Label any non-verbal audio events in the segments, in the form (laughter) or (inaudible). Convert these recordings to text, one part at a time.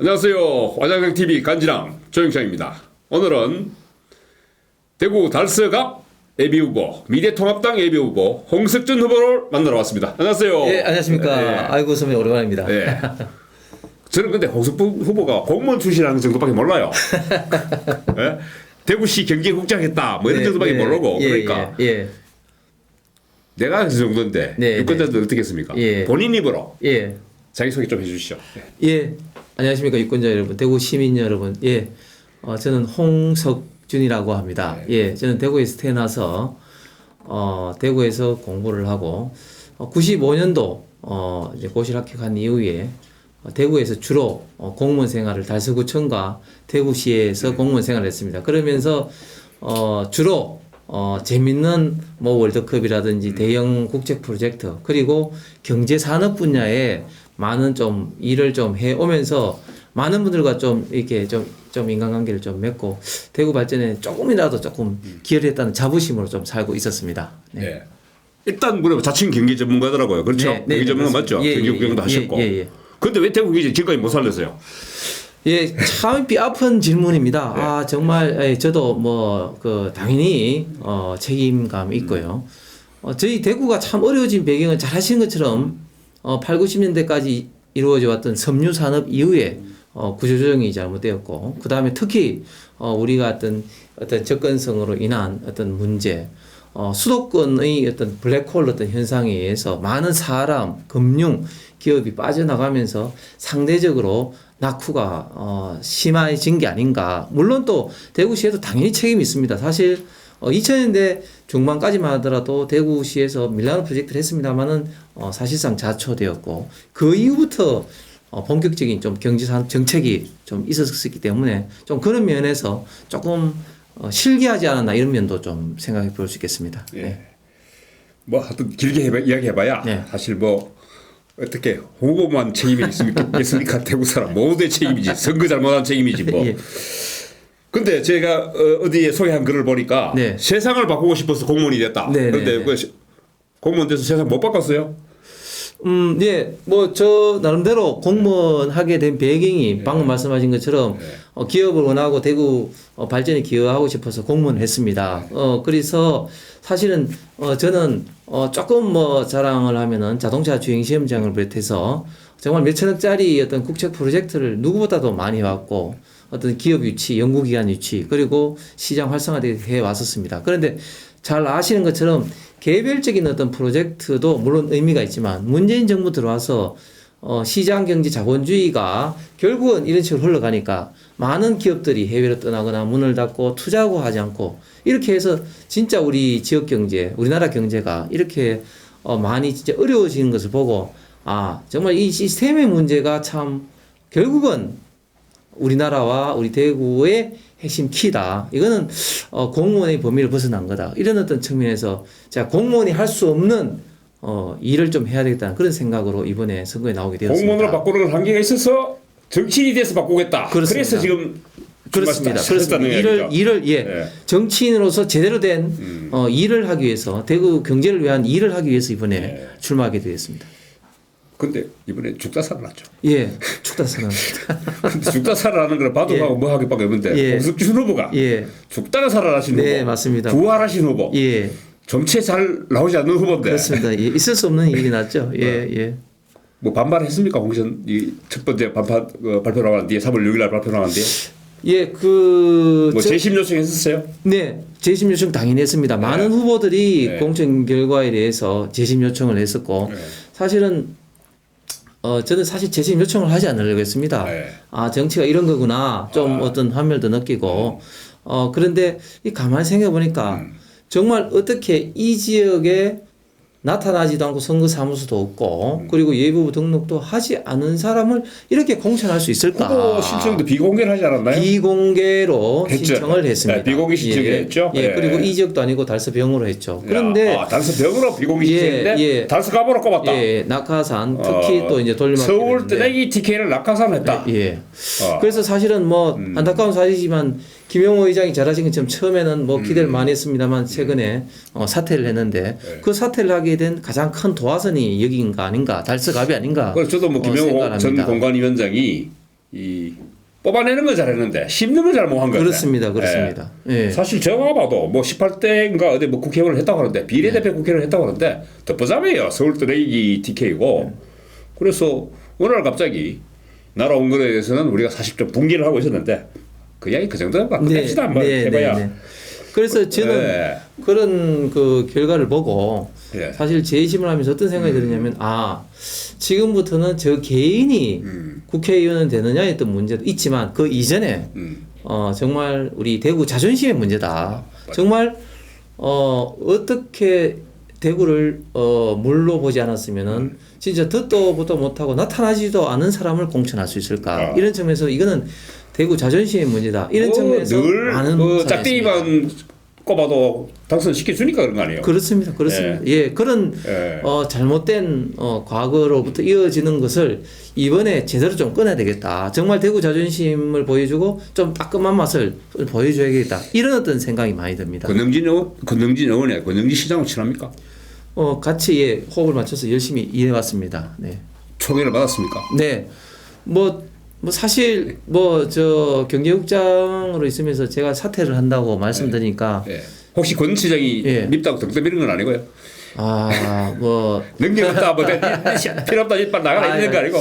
안녕하세요. 화장장 TV 간지랑 조영창입니다. 오늘은 대구 달서갑 예비 후보, 미래통합당 예비 후보 홍석준 후보를 만나러 왔습니다. 안녕하세요. 예, 안녕하십니까. 예. 아이고 선배 오랜만입니다. 예. 저는 근데 홍석준 후보가 공무원 출신이라는 정도밖에 몰라요. (laughs) 예? 대구시 경제국장 했다 뭐 이런 네, 정도밖에 네. 모르고 예, 그러니까 예, 예. 내가 그 정도인데 네, 유권자들 어떻게 했습니까? 예. 본인 입으로 예. 자기 소개 좀 해주시죠. 예. 예. 안녕하십니까 유권자 여러분, 대구 시민 여러분. 예. 어, 저는 홍석준이라고 합니다. 네. 예. 저는 대구에서 태어나서 어, 대구에서 공부를 하고 어, 95년도 어, 이제 고시를 합격한 이후에 어, 대구에서 주로 어, 공무원 생활을 달서구청과 대구시에서 공무원 생활을 했습니다. 그러면서 어, 주로 어, 재밌는 뭐 월드컵이라든지 대형 국제 프로젝트 그리고 경제 산업 분야에 많은 좀 일을 좀 해오면서 많은 분들과 좀 이렇게 좀, 좀 인간관계를 좀 맺고 대구 발전에 조금이라도 조금 기여를 했다는 자부심으로 좀 살고 있었습니다. 네. 예. 일단 뭐래 자칭 경제 전문가더라고요. 그렇죠? 네, 네, 경제 전문가. 맞죠? 예, 경제 예, 국장도 예, 하셨고. 예, 예. 근데 왜 태국 경제 지금까지 못 살렸어요? 예, 참 뼈아픈 질문입니다. 네. 아, 정말, 예, 저도 뭐, 그, 당연히, 어, 책임감이 있고요. 어, 저희 대구가 참 어려워진 배경은 잘 하시는 것처럼, 어, 8, 90년대까지 이루어져 왔던 섬유 산업 이후에, 어, 구조조정이 잘못되었고, 그 다음에 특히, 어, 우리가 어떤, 어떤 접근성으로 인한 어떤 문제, 어, 수도권의 어떤 블랙홀 어떤 현상에 의해서 많은 사람, 금융, 기업이 빠져나가면서 상대적으로 낙후가 어, 심해진 게 아닌가. 물론 또 대구시에도 당연히 책임이 있습니다. 사실 어, 2000년대 중반까지만 하더라도 대구시에서 밀라노 프로젝트를 했습니다만은 어, 사실상 자초되었고 그 이후부터 어, 본격적인 좀 경제 산 정책이 좀 있었기 때문에 좀 그런 면에서 조금 어, 실기하지 않았나 이런 면도 좀 생각해 볼 수 있겠습니다. 예. 네. 뭐 하여튼 길게 해봐, 이야기해봐야 네. 사실 뭐 어떻게 후보만 책임이 있습니까? (laughs) 있습니까? 대구 사람 모두의 책임이지. 선거 잘못한 책임이지 뭐. (laughs) 예. 근데 제가 어, 어디에 소개한 글을 보니까 네. 세상을 바꾸고 싶어서 공무원이 됐다. 네, 그런데 네, 네. 그 시- 공무원 돼서 세상 못 바꿨어요? 음, 예, 뭐, 저, 나름대로 공무원 하게 된 배경이 방금 말씀하신 것처럼, 네. 어, 기업을 원하고 대구 어, 발전에 기여하고 싶어서 공무원을 했습니다. 어, 그래서 사실은, 어, 저는, 어, 조금 뭐 자랑을 하면은 자동차 주행 시험장을 비롯해서 정말 몇천억짜리 어떤 국책 프로젝트를 누구보다도 많이 해왔고, 어떤 기업 유치, 연구기관 유치, 그리고 시장 활성화되게 해 왔었습니다. 그런데 잘 아시는 것처럼 개별적인 어떤 프로젝트도 물론 의미가 있지만 문재인 정부 들어와서 어, 시장 경제 자본주의가 결국은 이런 식으로 흘러가니까 많은 기업들이 해외로 떠나거나 문을 닫고 투자하고 하지 않고 이렇게 해서 진짜 우리 지역 경제, 우리나라 경제가 이렇게 어, 많이 진짜 어려워지는 것을 보고 아, 정말 이 시스템의 문제가 참 결국은 우리나라와 우리 대구의 핵심 키다. 이거는 어, 공무원의 범위를 벗어난 거다. 이런 어떤 측면에서 자 공무원이 할 수 없는 어, 일을 좀 해야 되겠다는 그런 생각으로 이번에 선거에 나오게 되었습니다. 공무원으로 바꾸는 건 한계가 있어서 정치인이 돼서 바꾸겠다. 그렇습니다. 그래서 지금 그렇습니다. 그렇습니다. 일을. 일을 예, 예. 정치인으로서 제대로 된 음. 어, 일을 하기 위해서 대구 경제를 위한 일을 하기 위해서 이번에 예. 출마하게 되었습니다. 근데 이번에 죽다 살아났죠. 예, 축다 선언합니다. (laughs) 근데 죽다 살아나는 걸 봐도하고 뭐 하기밖에 없는데 예. 홍석준 후보가 예, 죽다가 살아나신 네 후보, 맞습니다. 부활하신 후보, 예, 정치에 잘 나오지 않는 후보인데 그렇습니다. 예, 있을 수 없는 일이 났죠. 예, 예. 뭐 반발했습니까? 공천 이첫 번째 반판 어, 발표 나간 뒤에 3월 6일 날 발표 나간 뒤에 예, 그뭐 저- 재심 요청했었어요. 네, 재심 요청 당연히 했습니다. 많은 후보들이 네. 공천 결과에 대해서 재심 요청을 했었고 네. 사실은 어 저는 사실 재심 요청을 하지 않으려고 했습니다. 네. 아 정치가 이런 거구나 좀 아. 네. 어떤 환멸도 느끼고 어 그런데 이 가만히 생각해 보니까 음. 정말 어떻게 이 지역에 나타나지도 않고 선거 사무소도 없고 음. 그리고 예부부 등록도 하지 않은 사람을 이렇게 공천할 수 있을까? 후보 신청도 비공개를 하지 않았나요? 비공개로 했죠. 신청을 했습니다. 네, 비공개 신청을 예, 했죠. 예, 예. 그리고 이 지역도 아니고 달서병으로 했죠. 그런데 야, 아, 달서 병으로 비공개 예, 신청인데 예. 달서 가보로 꼽았다. 예, 낙하산 특히 어, 또 이제 돌림말 서울 뜨내기 TK를 낙하산 했다. 예. 어. 그래서 사실은 뭐 음. 안타까운 사실이지만 김용호 의장이 잘하신 것처럼 처음에는 뭐 기대를 음. 많이 했습니다만 최근에 어, 사퇴를 했는데 네. 그 사퇴를 하게 된 가장 큰 도화선이 여기인가 아닌가 달서갑이 아닌가 그래서 저도 뭐 어, 김영호 전. 공관위원장이 이 뽑아내는 건 잘했는데 심는 건 잘 못 한 거예요. 그렇습니다. 그렇습니다. 예. 사실 제가 봐도 뭐 18대인가 어디 뭐 국회의원을 했다고 하는데 비례대표 국회의원을 했다고 하는데 덮어잡이에요. 서울 뜨레기 TK고 그래서 어느 날 갑자기 날아온 거에 대해서는 우리가 사실 좀 분개를 하고 있었는데 그 이야기 그 정도는 막 끝냅시다. 뭐 해봐야. 그래서 저는 네. 그런 그 결과를 보고 예. 사실 재심을 하면서 어떤 생각이 들었냐면 아 지금부터는 저 개인이 음. 국회의원은 되느냐 했던 문제도 있지만 그 이전에 음. 어 정말 우리 대구 자존심의 문제다. 정말 어 어떻게 대구를 어 물로 보지 않았으면은 진짜 듣도 보도 못하고 나타나지도 않은 사람을 공천할 수 있을까 아. 이런 점에서 이거는 대구 자존심의 문제다 이런 뭐 점에서 늘 많은 그 있습니다. 짝대기만 꼽아도 당선 시켜 주니까 그런 거 아니에요? 그렇습니다. 그렇습니다. 예, 그런 예. 어, 잘못된 어, 과거로부터 이어지는 것을 이번에 제대로 좀 꺼내야 되겠다. 정말 대구 자존심을 보여주고 좀 따끔한 맛을 보여줘야겠다. 이런 어떤 생각이 많이 듭니다. 권영진 의원, 권영진 의원에 권영진 시장은 친합니까? 어, 같이 예, 호흡을 맞춰서 열심히 일해왔습니다. 네. 총애를 받았습니까? 네. 뭐, 뭐 사실 뭐 저 경제국장으로 있으면서 제가 사퇴를 한다고 말씀드리니까 예. 혹시 권 시장이 예. 밉다고 덕담 이런 건 아니고요? 아, 뭐 (laughs) 능력 없다, 뭐 (laughs) 필요 없다, 이빨 나가라 이런 거 아니고?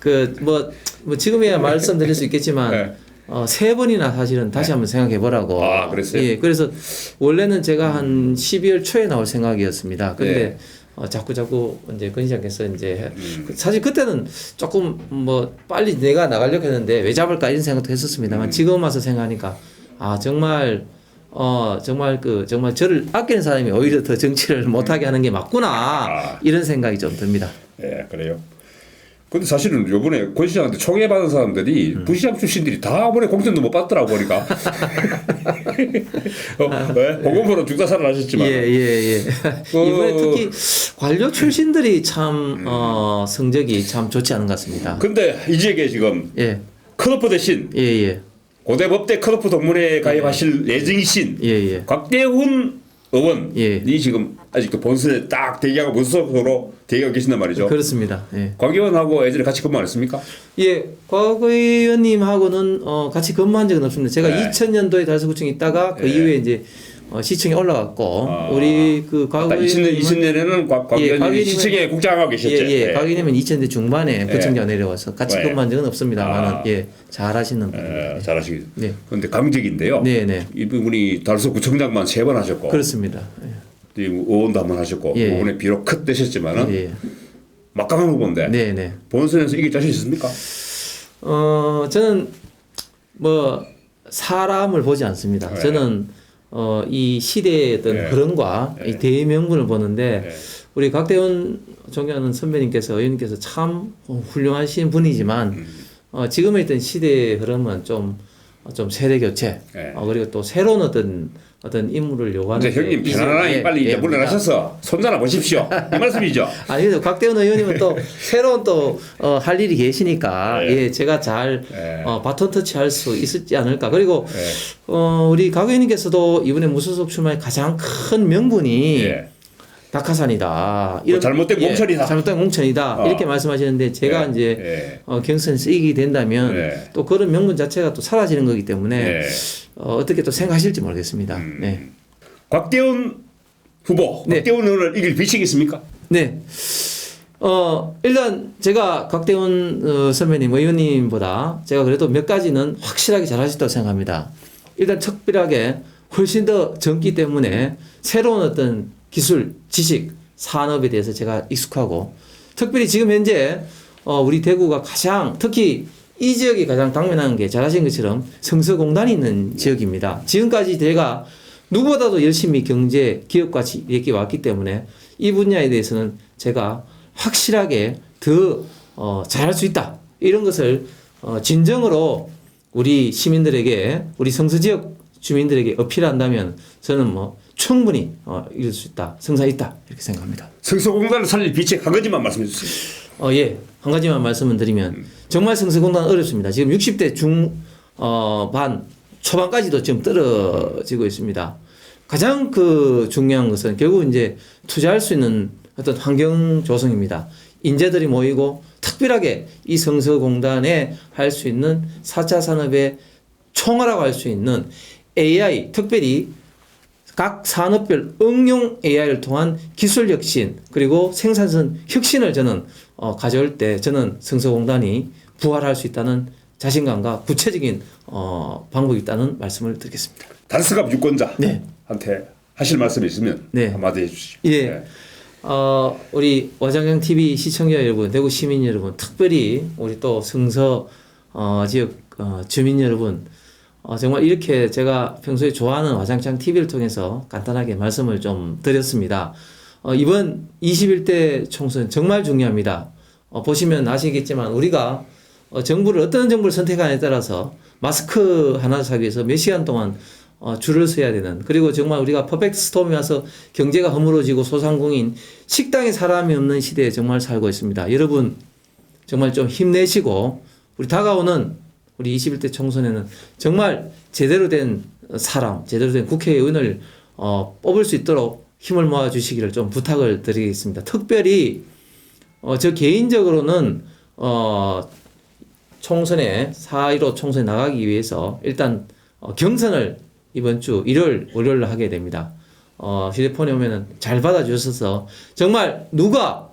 그 뭐 뭐 지금이야 말씀드릴 수 있겠지만 네. 어, 세 번이나 사실은 다시 한번 생각해 보라고. 아, 그랬어요? 예, 그래서 원래는 제가 한 12월 초에 나올 생각이었습니다. 근데 네. 어, 자꾸 자꾸 이제 권 시장께서 이제 음. 그 사실 그때는 조금 뭐 빨리 내가 나가려고 했는데 왜 잡을까 이런 생각도 음. 했었습니다만 지금 와서 생각하니까 아 정말 어 정말 그 정말 저를 아끼는 사람이 오히려 더 정치를 못하게 하는 게 맞구나 아. 이런 생각이 좀 듭니다. 예, 그래요. 근데 사실은 요번에 권 시장한테 총애 받은 사람들이 음. 부시장 출신들이 다 이번에 공천도 못 받더라고 보니까. (laughs) 어, 네? 보건보로 죽다 살아나셨지만. 예, 예, 예. 어. 이번에 특히 관료 출신들이 참, 어, 성적이 참 좋지 않은 것 같습니다. 근데 이 지역에 지금 예, 컷오프 대신 예, 예, 고대법대 컷오프 동문회에 가입하실 예정이신 예, 예. 곽대훈 의원이 예. 지금 아직도 본선에 딱 대기하고 무소속으로 대기하고 계신단 말이죠. 그렇습니다. 예. 곽 의원하고 예전에 같이 근무 안 했습니까? 예, 곽 의원님하고는 어, 같이 근무한 적은 없습니다. 제가 네. 2000년도에 달서구청에 있다가 그 네. 이후에 이제 어, 시청에 올라갔고 아. 우리 그곽 아까 2000년, 2000년에는 곽, 곽 예, 곽 의원님이 의원님은- 시청에 국장하고 계셨죠. 예, 예. 네. 곽 의원님은 2000년 중반에 구청장 내려와서 같이 네. 근무한 적은 없습니다만은 아. 예, 잘하시는 분입니다. 예, 잘하시겠죠. 네. 그런데 강직인데요. 네, 네. 이분이 달서 구청장만 세 번 하셨고 그렇습니다. 예. 이 의원도 한번 하셨고 예. 이번에 비록 컷 되셨지만은 예, 막강한 후보인데 네, 네. 본선에서 이길 자신 있습니까? 어, 저는 뭐 사람을 보지 않습니다. 네. 저는 어, 이 시대의 어떤 네. 흐름과 네. 이 대명분을 보는데 네. 우리 박대원 존경하는 선배님께서 의원님께서 참 훌륭하신 분이지만 음. 어, 지금의 어떤 시대의 흐름은 좀, 어, 좀 세대 교체 네. 어, 그리고 또 새로운 어떤 어떤 임무를 요구하는 이제 형님 게 편안하게 빨리 예, 이제 물러나셔서 손자나 보십시오. 이 말씀이죠. (laughs) 아니 그래서 곽대원 의원님은 또 (laughs) 새로운 또 어, 할 일이 계시니까 네. 예 제가 잘 네. 어, 바톤 터치할 수 있었지 않을까 그리고 네. 어, 우리 곽 의원님께서도 이번에 무소속 출마의 가장 큰 명분이 예. 낙하산이다 뭐 잘못된 공천이다. 잘못된 공천이다 어. 이렇게 말씀하시는데 제가 예. 이제 예. 어, 경선에서 이기게 된다면 예. 또 그런 명분 자체가 또 사라지는 거기 때문에 예. 어, 어떻게 또 생각하실지 모르겠습니다. 음. 네. 곽대원 후보, 네. 곽대원 의원을 이길 비책이 있습니까? 네. 어, 일단 제가 곽대원 어, 선배님, 의원님보다 제가 그래도 몇 가지는 확실하게 잘하셨다고 생각합니다. 일단 특별하게 훨씬 더 젊기 때문에 새로운 어떤 기술, 지식, 산업에 대해서 제가 익숙하고 특별히 지금 현재 어, 우리 대구가 가장 특히 이 지역이 가장 당면한 게 잘하신 것처럼 성서공단이 있는 지역입니다. 지금까지 제가 누구보다도 열심히 경제, 기업같이 이렇게 왔기 때문에 이 분야에 대해서는 제가 확실하게 더 어, 잘할 수 있다. 이런 것을 어, 진정으로 우리 시민들에게, 우리 성서 지역 주민들에게 어필한다면 저는 뭐 충분히 어, 이룰 수 있다. 성사 있다. 이렇게 생각합니다. 성서공단을 살릴 비책 한 가지만 말씀해 주세요. 어, 예. 한 가지만 말씀을 드리면 정말 성서공단 어렵습니다. 지금 60대 중, 어, 반, 초반까지도 지금 떨어지고 있습니다. 가장 그 중요한 것은 결국 이제 투자할 수 있는 어떤 환경 조성입니다. 인재들이 모이고 특별하게 이 성서공단에 할 수 있는 4차 산업의 총화라고 할 수 있는 AI 특별히 각 산업별 응용 AI를 통한 기술 혁신 그리고 생산성 혁신을 저는 어, 가져올 때 저는 성서공단이 부활할 수 있다는 자신감과 구체적인 어, 방법이 있다는 말씀을 드리겠습니다. 다르스갑 유권자한테 네. 하실 말씀이 있으면 네. 한마디 해주시죠. 예. 네. 어, 우리 와장경 TV 시청자 여러분, 대구 시민 여러분, 특별히 우리 또 성서 어, 지역 어, 주민 여러분, 어, 정말 이렇게 제가 평소에 좋아하는 와장창 TV를 통해서 간단하게 말씀을 좀 드렸습니다. 어, 이번 21대 총선 정말 중요합니다. 어, 보시면 아시겠지만 우리가 어, 정부를 어떤 정부를 선택하느냐에 따라서 마스크 하나 사기 위해서 몇 시간 동안 어, 줄을 서야 되는 그리고 정말 우리가 퍼펙트 스톰이 와서 경제가 허물어지고 소상공인 식당에 사람이 없는 시대에 정말 살고 있습니다. 여러분 정말 좀 힘내시고 우리 다가오는 우리 21대 총선에는 정말 제대로 된 사람, 제대로 된 국회의원을 어, 뽑을 수 있도록 힘을 모아 주시기를 좀 부탁을 드리겠습니다. 특별히 어, 저 개인적으로는 어, 총선에 4.15 총선에 나가기 위해서 일단 어, 경선을 이번 주 일요일, 월요일 하게 됩니다. 어, 휴대폰에 오면은 잘 받아주셔서 정말 누가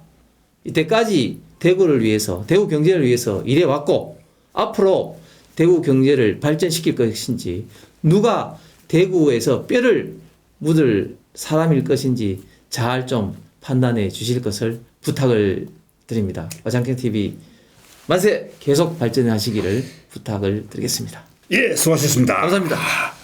이때까지 대구를 위해서, 대구 경제를 위해서 일해왔고 앞으로 대구 경제를 발전시킬 것인지 누가 대구에서 뼈를 묻을 사람일 것인지 잘 좀 판단해 주실 것을 부탁을 드립니다. 어장캔 TV 만세 계속 발전하시기를 부탁을 드리겠습니다. 예, 수고하셨습니다. 감사합니다.